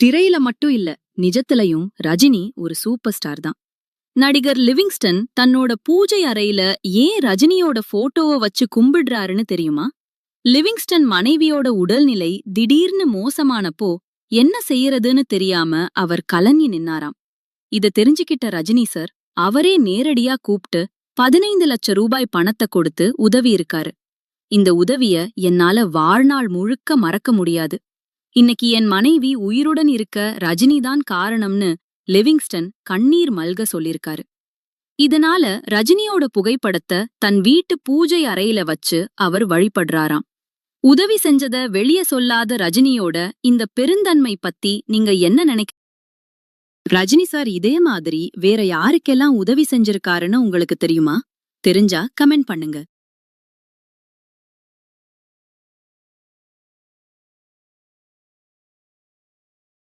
திரையில மட்டும் இல்ல நிஜத்திலையும் ரஜினி ஒரு சூப்பர் ஸ்டார் தான். நடிகர் லிவிங்ஸ்டன் தன்னோட பூஜை அறையில ஏன் ரஜினியோட போட்டோவை வச்சு கும்பிடுறாருன்னு தெரியுமா? லிவிங்ஸ்டன் மனைவியோட உடல்நிலை திடீர்னு மோசமானப்போ என்ன செய்யறதுன்னு தெரியாம அவர் கலங்கி நின்னாராம். இத தெரிஞ்சுக்கிட்ட ரஜினி சார் அவரே நேரடியா கூப்பிட்டு பதினைந்து லட்சம் ரூபாய் பணத்தை கொடுத்து உதவி இருக்காரு. இந்த உதவிய என்னால வாழ்நாள் முழுக்க மறக்க முடியாது. இன்னைக்கு என் மனைவி உயிருடன் இருக்க ரஜினிதான் காரணம்னு லிவிங்ஸ்டன் கண்ணீர் மல்க சொல்லிருக்காரு இதனால ரஜினியோட புகைப்படத்தை தன் வீட்டு பூஜை அறையில வச்சு அவர் வழிபடுறாராம். உதவி செஞ்சத வெளிய சொல்லாத ரஜினியோட இந்த பெருந்தன்மை பத்தி நீங்க என்ன நினைக்க ரஜினி சார் இதே மாதிரி வேற யாருக்கெல்லாம் உதவி செஞ்சிருக்காருன்னு உங்களுக்கு தெரியுமா? தெரிஞ்சா கமெண்ட் பண்ணுங்க.